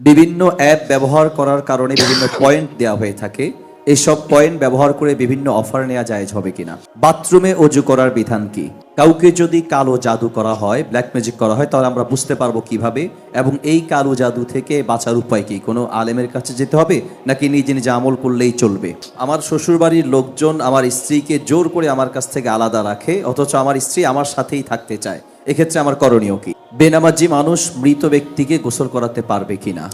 বিভিন্ন অ্যাপ ব্যবহার করার কারণে বিভিন্ন পয়েন্ট দেওয়া হয়ে থাকে। এসব পয়েন্ট ব্যবহার করে বিভিন্ন অফার নেওয়া জায়েজ হবে কিনা? বাথরুমে অজু করার বিধান কি? কাউকে যদি কালো জাদু করা হয় ব্ল্যাক ম্যাজিক করা হয়, তাহলে আমরা বুঝতে পারব কীভাবে? এবং এই কালো জাদু থেকে বাঁচার উপায় কি? কোনো আলেমের কাছে যেতে হবে? নাকি নিজে নিজে আমল করলেই চলবে? আমার শ্বশুরবাড়ির লোকজন আমার স্ত্রীকে জোর করে আমার কাছ থেকে আলাদা রাখে, অথচ আমার স্ত্রী আমার সাথেই থাকতে চায়। এক্ষেত্রে আমার করণীয় কি? বেনামাজি মানুষ মৃত ব্যক্তিকে গোসল করাতে পারবে কিনা?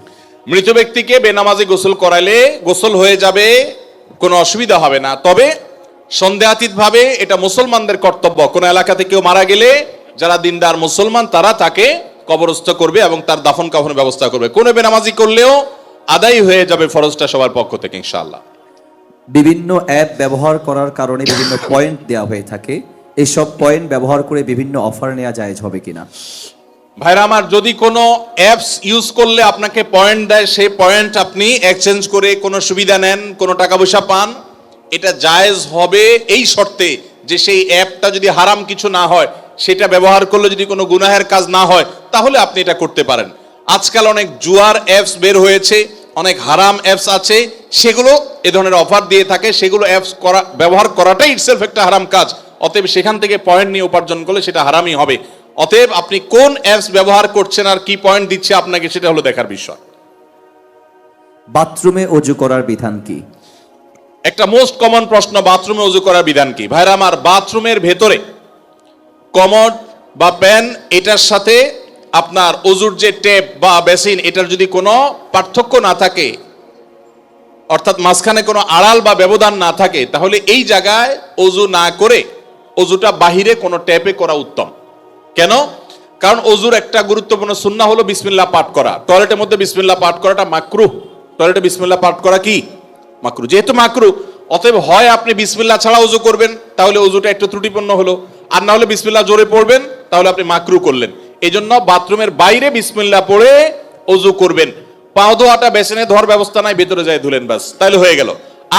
মৃত ব্যক্তিকে বেনামাজি গোসল করাইলে গোসল হয়ে যাবে কোনো অসুবিধা হবে না। তবে সন্দেহাতীত ভাবে এটা মুসলমানদের কর্তব্য। কোন এলাকাতে কেউ মারা গেলে যারা দিনদার মুসলমান তারা তাকে কবরস্থ করবে এবং তার দাফন কাফনের ব্যবস্থা করবে। কোনো বেনামাজি করলেও আদায় হয়ে যাবে ফরজটা সবার পক্ষ থেকে ইনশাআল্লাহ। বিভিন্ন অ্যাপ ব্যবহার করার কারণে বিভিন্ন পয়েন্ট দেওয়া হয়ে থাকে। এসব পয়েন্ট ব্যবহার করে বিভিন্ন অফার নেওয়া জায়েজ হবে কিনা? ভাইরা আমার, যদি কোনো অ্যাপস ইউজ করলে আপনাকে পয়েন্ট দেয়, সেই পয়েন্ট আপনি এক্সচেঞ্জ করে কোনো সুবিধা নেন, কোনো টাকা পয়সা পান, এটা জায়েজ হবে এই শর্তে যে সেই অ্যাপটা যদি হারাম কিছু না হয়, সেটা ব্যবহার করলে যদি কোনো গুনাহের কাজ না হয়, তাহলে আপনি এটা করতে পারেন। আজকাল অনেক জুয়ার অ্যাপস বের হয়েছে, অনেক হারাম অ্যাপস আছে, সেগুলো এ ধরনের অফার দিয়ে থাকে, সেগুলো অ্যাপস করা, ব্যবহার করাটাই ইটসেলফ একটা হারাম কাজ। অতএব সেখান থেকে পয়েন্ট নিয়ে উপার্জন করলে সেটা হারামই হবে। অতএব আপনি কোন অ্যাপস ব্যবহার করছেন আর কি পয়েন্ট দিচ্ছে আপনাকে সেটা হলো দেখার বিষয়। বাথরুমে অজু করার বিধান কি? একটা মোস্ট কমন প্রশ্ন বাথরুমে উজু করার বিধান কি? ভাইরা আমার বাথরুমের ভেতরে কমড বা প্যান এটার সাথে আপনার অজুর যে টেপ বা বেসিন এটার যদি কোনো পার্থক্য না থাকে অর্থাৎ মাঝখানে কোনো আড়াল বা ব্যবধান না থাকে তাহলে এই জায়গায় অজু না করে অজুটা বাহিরে কোনো ট্যাপে করা উত্তম। কেন? কারণ অজুর একটা গুরুত্বপূর্ণ সুন্না হলো বিসমিল্লাহ পাঠ করা। টয়লেটের মধ্যে বিসমিল্লা পাঠ করাটা মাকরু টয়লেটে বিসমিল্লাহ পাঠ করা কি? মাকরু যেহেতু মাকরু অতএব হয় আপনি বিসমিল্লাহ ছাড়া অজু করবেন, তাহলে অজুটা একটু ত্রুটিপূর্ণ হলো। আর না হলে বিসমিল্লাহ জোরে পড়বেন, তাহলে আপনি মাকরু করলেন। এই জন্য বাথরুমের বাইরে বিসমিল্লাহ পড়ে অজু করবেন। পাও ধোয়াটা বেসিনে ধোয়ার ব্যবস্থা নাই, ভেতরে যায় ধুলেন বাস তাহলে হয়ে গেল।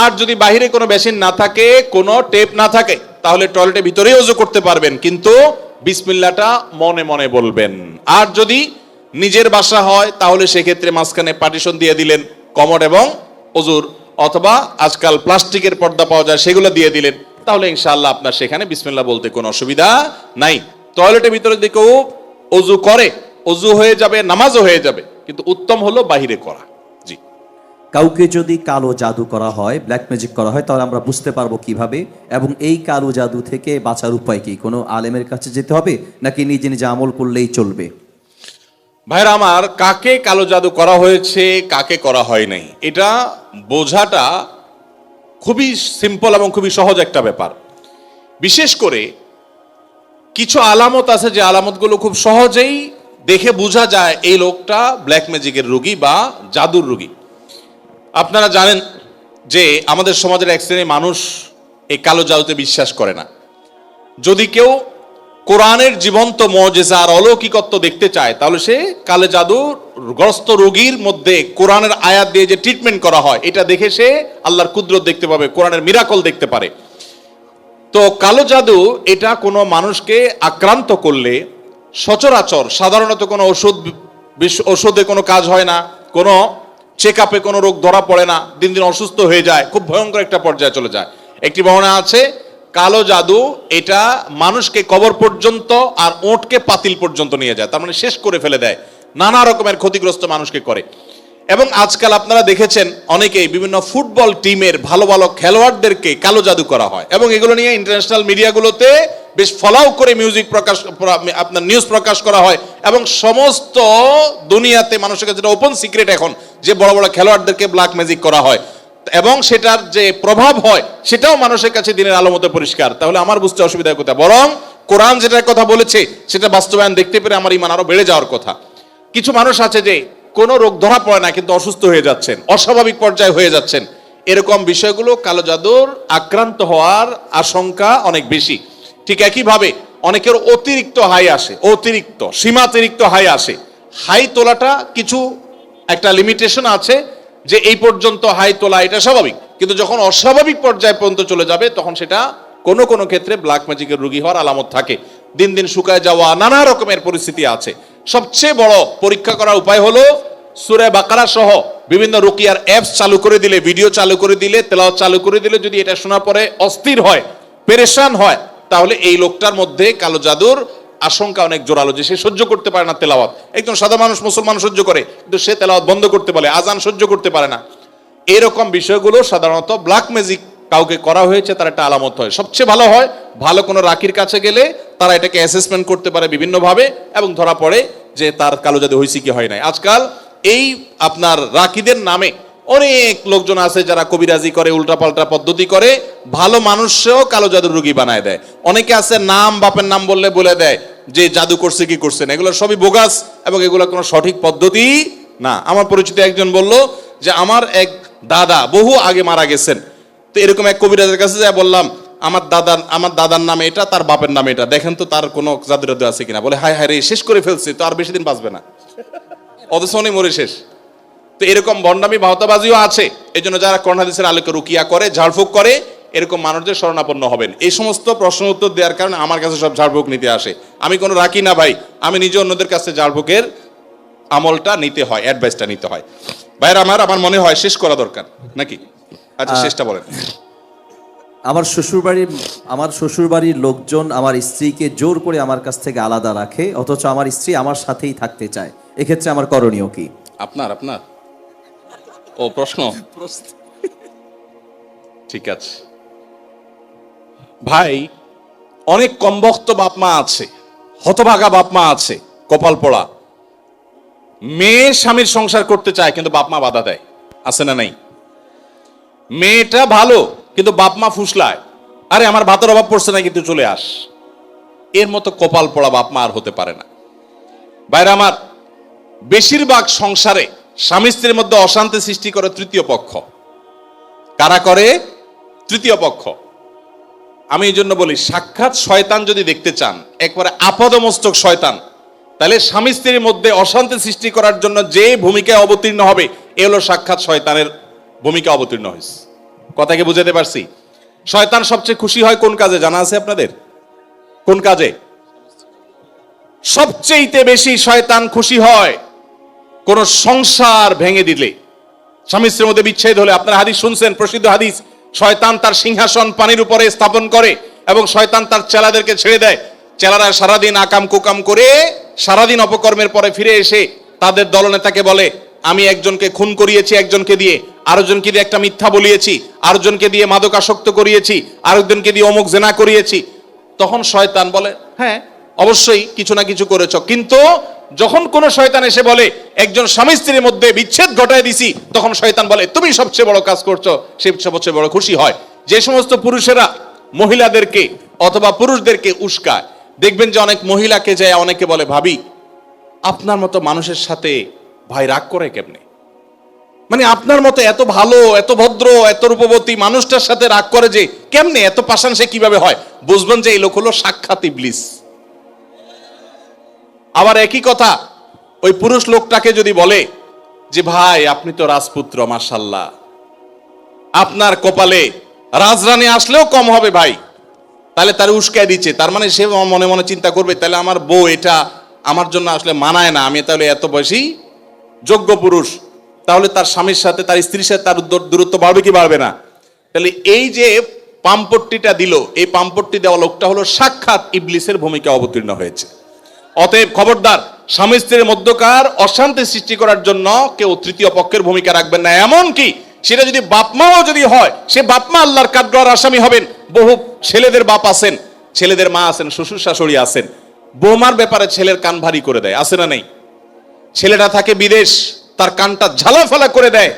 আর যদি বাহিরে কোনো বেসিন না থাকে, কোনো টেপ না থাকে, তাহলে টয়লেটের ভিতরেই অজু করতে পারবেন। কিন্তু বিসমিল্লাটা মনে মনে বলবেন। আর যদি নিজের বাসা হয়, তাহলে সেক্ষেত্রে মাঝখানে পার্টিশন দিয়ে দিলেন কমর এবং অজুর অথবা আজকাল প্লাস্টিকের পর্দা পাওয়া যায়, সেগুলো দিয়ে দিলেন। তাহলে ইনশাআল্লাহ আপনার সেখানে বিসমিল্লা বলতে কোনো অসুবিধা নাই। টয়লেটের ভিতরে যদি কেউ অজু করে অজু হয়ে যাবে, নামাজও হয়ে যাবে, কিন্তু উত্তম হলো বাহিরে করা। কাউকে যদি কালো জাদু করা হয় ব্ল্যাক ম্যাজিক করা হয়, তাহলে আমরা বুঝতে পারব কীভাবে এবং এই কালো জাদু থেকে বাঁচার উপায় কি? কোনো আলেমের কাছে যেতে হবে নাকি নিজে নিজে আমল করলেই চলবে? ভাইরা আমার, কাকে কালো জাদু করা হয়েছে, কাকে করা হয় নাই? এটা বোঝাটা খুবই সিম্পল এবং খুবই সহজ একটা ব্যাপার। বিশেষ করে কিছু আলামত আছে যে আলামতগুলো খুব সহজেই দেখে বোঝা যায় এই লোকটা ব্ল্যাক ম্যাজিকের রোগী বা জাদুর রোগী। আপনারা জানেন যে আমাদের সমাজের এক শ্রেণির মানুষ এই কালো জাদুতে বিশ্বাস করে না। যদি কেউ কোরআনের জীবন্ত মজেজা আর অলৌকিকত্ব দেখতে চায়, তাহলে সে কালো জাদু গ্রস্ত রোগীর মধ্যে কোরআনের আয়াত দিয়ে যে ট্রিটমেন্ট করা হয়, এটা দেখে সে আল্লাহর কুদরত দেখতে পাবে, কোরআনের মিরাকল দেখতে পারে। তো কালো জাদু এটা কোনো মানুষকে আক্রান্ত করলে সচরাচর সাধারণত কোনো ওষুধ ওষুধে কোনো কাজ হয় না, কোনো চেক আপে কোনো রোগ ধরা পড়ে না, দিন দিন অসুস্থ হয়ে যায়, খুব ভয়ঙ্কর একটা পর্যায়ে চলে যায়। একটি বর্ণনা আছে, কালো জাদু, এটা মানুষকে কবর পর্যন্ত আর ওঁটকে পাতিল পর্যন্ত নিয়ে যায়, তার মানে শেষ করে ফেলে দেয়, নানা রকমের ক্ষতিগ্রস্ত মানুষকে করে। এবং আজকাল আপনারা দেখেছেন, অনেকেই বিভিন্ন ফুটবল টিমের ভালো ভালো খেলোয়াড়দেরকে কালো জাদু করা হয়, এবং এগুলো নিয়ে ইন্টারন্যাশনাল মিডিয়াগুলোতে বেশ ফলাও করে মিউজিক প্রকাশ আপনার নিউজ প্রকাশ করা হয়। এবং সমস্ত দুনিয়াতে মানুষের কাছে যেটা ওপেন সিক্রেট এখন, যে বড় বড় খেলোয়াড়দেরকে ব্ল্যাক ম্যাজিক করা হয়। এবং সেটার যে প্রভাব হয়, সেটাও মানুষের কাছে দিনের আলো মতো পরিষ্কার। তাহলে আমার বুঝতে অসুবিধা কোথায়? বরং কোরআন যেটার কথা বলেছে, সেটা বাস্তবায়ন দেখতে পেরে আমার ইমান আরও বেড়ে যাওয়ার কথা। কিছু মানুষ আছে যে কোনো রোগ ধরা পড়ে না, কিন্তু অসুস্থ হয়ে যাচ্ছেন, অস্বাভাবিক পর্যায়ে হয়ে যাচ্ছেন। এরকম বিষয়গুলো কালো জাদুর আক্রান্ত হওয়ার আশঙ্কা অনেক বেশি। ঠিক একইভাবে অনেকের অতিরিক্ত হাই আসে, অতিরিক্ত, সীমাতিরিক্ত হাই আসে। হাই তোলাটা কিছু একটা লিমিটেশন আছে যে এই পর্যন্ত হাই তোলা এটা স্বাভাবিক। কিন্তু যখন অস্বাভাবিক পর্যায়ে পর্যন্ত চলে যাবে, তখন সেটা কোনো কোনো ক্ষেত্রে ব্ল্যাক ম্যাজিকের রোগী হওয়ার আলামত থাকে। দিন দিন শুকায় যাওয়া নানা রকমের পরিস্থিতি আছে। সবচেয়ে বড় পরীক্ষা করার উপায় হলো সুরে বাকারা সহ বিভিন্ন রুকিয়ার অ্যাপস চালু করে দিলে ভিডিও চালু করে দিলে, তেলাওয়াত চালু করে দিলে যদি এটা শোনার পরে অস্থির হয়, পেরেশান হয় তাহলে এই লোকটার মধ্যে কালো জাদুর আশঙ্কা অনেক জোরালো যে সে সহ্য করতে পারে না তেলাওয়াত। একজন সাদা মানুষ, মুসলমান সহ্য করে, কিন্তু সে তেলাওয়াত বন্ধ করতে পারে আজান সহ্য করতে পারে না। এরকম বিষয়গুলো সাধারণত ব্ল্যাক ম্যাজিক কাউকে করা হয়েছে, তার একটা আলামত হয়। সবচেয়ে ভালো হয়, ভালো কোনো রাকির কাছে গেলে তারা এটাকে অ্যাসেসমেন্ট করতে পারে বিভিন্নভাবে এবং ধরা পড়ে যে তার কালো জাদু হয়েছে কি হয় নাই। আজকাল এই আপনার রাকিদের নামে অনেক লোকজন আছে যারা কবিরাজি করে, উল্টাপাল্টা পদ্ধতি করে, ভালো মানুষও কালো জাদুর রুগী বানায় দেয়। অনেকে আছে নাম, বাপের নাম বললে বলে দেয় যে জাদু করছে, কি করছে না। এগুলো সবই বোগাস এবং এগুলো কোনো সঠিক পদ্ধতি না। আমার পরিচিত একজন বলল যে, আমার এক দাদা বহু আগে মারা গেছেন। তো এরকম এক কবিরাজের কাছে যাই বললাম, আমার দাদার আমার দাদার নামে এটা, তার বাপের নামে এটা। দেখেন তো তার কোনো জাদু আছে কিনা। বলে, হায় হায় রে, শেষ করে ফেলছে, তো আর বেশি দিন বাঁচবে না। অথচ উনি মরে শেষ। তো এরকম ভণ্ডামি ভাওতাবাজিও আছে। এই জন্য যারা করোনাদিসের আলোকে রুকিয়া করে ঝাড়ফুঁক করে এরকম মানুষদের শরণাপন্ন হবেন। এই সমস্ত প্রশ্ন উত্তর দেওয়ার কারণে আমার কাছে সব ঝাড়ফুঁক নিতে আসে। আমি কোনো রাখি না ভাই আমি নিজে অন্যদের কাছে ঝাড়ফুঁকের আমলটা নিতে হয় অ্যাডভাইসটা নিতে হয়। ভাইয়ের আমার আমার মনে হয় শেষ করা দরকার নাকি? আচ্ছা শেষটা বলেন। আমার শ্বশুরবাড়ির আমার শ্বশুরবাড়ির লোকজন আমার স্ত্রীকে জোর করে আমার কাছ থেকে আলাদা রাখে অথচ আমার স্ত্রী আমার সাথেই থাকতে চায়। এক্ষেত্রে আমার করণীয় কি? আপনার আপনার। ও প্রশ্ন? ঠিক আছে। ভাই অনেক কমবক্ত বাপ মা আছে হতভাগা বাপ মা আছে কপাল পড়া। মেয়ে স্বামীর সংসার করতে চায় কিন্তু বাপ মা বাধা দেয়। আছে না নাই? মেয়েটা ভালো কিন্তু বাপ মা ফুসলায়। আরে আমার ভাতের অভাব পড়ছে না কিন্তু চলে আস। এর মতো কপাল পড়া বাপ মা আর হতে পারে না। বাইরে আমার বেশিরভাগ সংসারে স্বামী স্ত্রীর মধ্যে অশান্তি সৃষ্টি করে তৃতীয় পক্ষ। কারা করে? তৃতীয় পক্ষ। আমি এই জন্য বলি, সাক্ষাৎ শয়তান যদি দেখতে চান, একবারে আপাদমস্তক শয়তান, তাহলে স্বামী স্ত্রীর মধ্যে অশান্তি সৃষ্টি করার জন্য যে ভূমিকায় অবতীর্ণ হবে, এ হলো সাক্ষাৎ শয়তানের ভূমিকা অবতীর্ণ হয়েছে। কথাকে বুঝাতে পারছি? শয়তান সবচেয়ে খুশি হয় কোন কাজে? জানা আছে আপনাদের? কোন কাজে? সবচেয়েতে বেশি শয়তান খুশি হয় কোন সংসার ভেঙে দিলে। স্বামী স্ত্রীর মধ্যে বিচ্ছেদ হলে আপনারা হাদিস শুনছেন, প্রসিদ্ধ হাদিস, শয়তান তার সিংহাসন পানির উপরে স্থাপন করে এবং শয়তান তার চেলাদেরকে ছেড়ে দেয়। চেলারা সারাদিন আকাম কুকাম করে সারাদিন অপকর্মের পরে ফিরে এসে তাদের দলনেতাকে বলে, আমি একজনকে খুন করিয়েছি, একজনকে দিয়ে আরেকজনকে দিয়ে একটা মিথ্যা বলিয়েছি, আরেকজনকে দিয়ে মাদকাসক্ত করিয়েছি, আরেকজনকে দিয়ে অমুক জেনা করিয়েছি। তখন শয়তান বলে হ্যাঁ অবশ্যই কিছু না কিছু করেছ, কিন্তু যখন কোন শয়তান এসে বলে, একজন স্বামী স্ত্রীর মধ্যে বিচ্ছেদ ঘটায় দিছি, তখন শয়তান বলে, তুমি সবচেয়ে বড় কাজ করছ, সে সবচেয়ে বড় খুশি হয়। যে সমস্ত পুরুষেরা মহিলাদেরকে অথবা পুরুষদেরকে উস্কায়, দেখবেন যে অনেক মহিলাকে যায় অনেকে বলে, ভাবি, আপনার মতো মানুষের সাথে ভাই রাগ করে কেমনে? মানে আপনার মতো এত ভালো, এত ভদ্র, এত রূপবতী মানুষটার সাথে রাগ করে যে, কেমনে, এত পাশান সে কীভাবে হয়? বুঝবেন যে এই লোক হলো সাক্ষাৎ ইবলিস। আবার একই কথা, ওই পুরুষ লোকটাকে যদি বলে যে, ভাই, আপনি তো রাজপুত্র মাসাল্লাহ আপনার কপালে রাজরানী আসলেও কম হবে ভাই। তাহলে তার উস্কায় দিচ্ছে। তার মানে সে মনে মনে চিন্তা করবে, তাহলে আমার বউ এটা আমার জন্য আসলে মানায় না। আমি তাহলে এত বয়সী যোগ্য পুরুষ। তাহলে তার স্বামীর সাথে, তার স্ত্রীর সাথে তার দূর- দূরত্ব বাড়বে কি বাড়বে না? তাহলে এই যে পাম্পট্টিটা দিল, এই পাম্পট্টি দেওয়া লোকটা হলো সাক্ষাৎ ইবলিসের ভূমিকা অবতীর্ণ হয়েছে। অতএব খবরদার, স্বামী স্ত্রীর মধ্যকার অশান্তি সৃষ্টি করার জন্য কেউ তৃতীয় পক্ষের ভূমিকা রাখবেন না। এমন কি সেটা যদি বাপমাও যদি হয়, সে বাপমা আল্লাহর কাঠগড়ার আসামি হবেন। বহু ছেলেদের বাপ আছেন, ছেলেদের মা আছেন, শ্বশুর শাশুড়ি আছেন। বৌমার ব্যাপারে ছেলের কান ভারী করে দেয়, আছে না নেই? ছেলেটা থাকে বিদেশ, তার কানটা ঝালাফালা করে দেয়।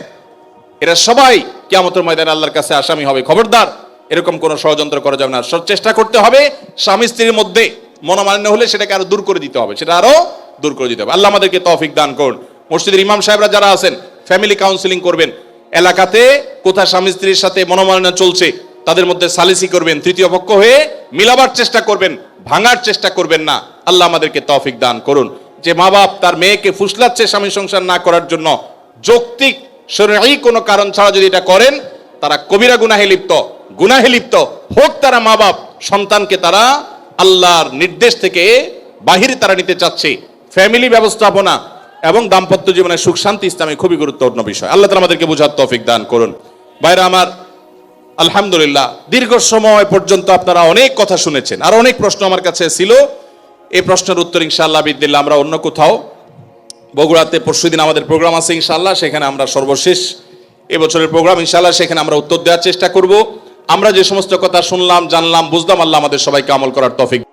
এরা সবাই কিয়ামতের ময়দানে আল্লাহর কাছে আসামি হবে। খবরদার, এরকম কোনো ষড়যন্ত্র করা যাবে না। সব চেষ্টা করতে হবে স্বামী স্ত্রীর মধ্যে মনোমালিন্য হলে সেটাকে আরও দূর করে দিতে হবে, সেটা আরও দূর করে দিতে হবে। আল্লাহ আমাদেরকে তৌফিক দান করুন। মসজিদের ইমাম সাহেবরা যারা আছেন ফ্যামিলি কাউন্সিলিং করবেন, এলাকাতে কোথায় স্বামী স্ত্রীর সাথে মনোমালিন্য চলছে, তাদের মধ্যে সালিসি করবেন, তৃতীয় পক্ষ হয়ে মিলাবার চেষ্টা করবেন, ভাঙার চেষ্টা করবেন না। আল্লাহ আমাদেরকে তৌফিক দান করুন। যে মা বাপ তার মেয়েকে ফুসলাচ্ছে স্বামী সংসার না করার জন্য, যৌক্তিক, শরীরী কোনো কারণ ছাড়া যদি এটা করেন, তারা কবিরা গুনাহে লিপ্ত গুনাহে লিপ্ত, হোক তারা মা বাপ সন্তানকে তারা আল্লাহর নির্দেশ থেকে বাহিরে তারা নিতে চাচ্ছে। ফ্যামিলি ব্যবস্থাপনা এবং দাম্পত্য জীবনের সুখ, শান্তি ইসলামে খুবই গুরুত্বপূর্ণ বিষয়। আল্লাহ তালা আমাদেরকে বোঝার তৌফিক দান করুন। বাইরে আমার, আলহামদুলিল্লাহ, দীর্ঘ সময় পর্যন্ত আপনারা অনেক কথা শুনেছেন। আর অনেক প্রশ্ন আমার কাছে ছিল। এই প্রশ্নের উত্তর ইনশাআল্লাহ বিদিল্লা আমরা অন্য কোথাও। বগুড়াতে পরশুদিন আমাদের প্রোগ্রাম আছে ইনশাআল্লাহ, সেখানে আমরা সর্বশেষ এবছরের প্রোগ্রাম ইনশাআল্লাহ, সেখানে আমরা উত্তর দেওয়ার চেষ্টা করব। আমরা যে সমস্ত কথা শুনলাম জানলাম বুঝলাম আল্লাহ আমাদের সবাইকে আমল করার তফিক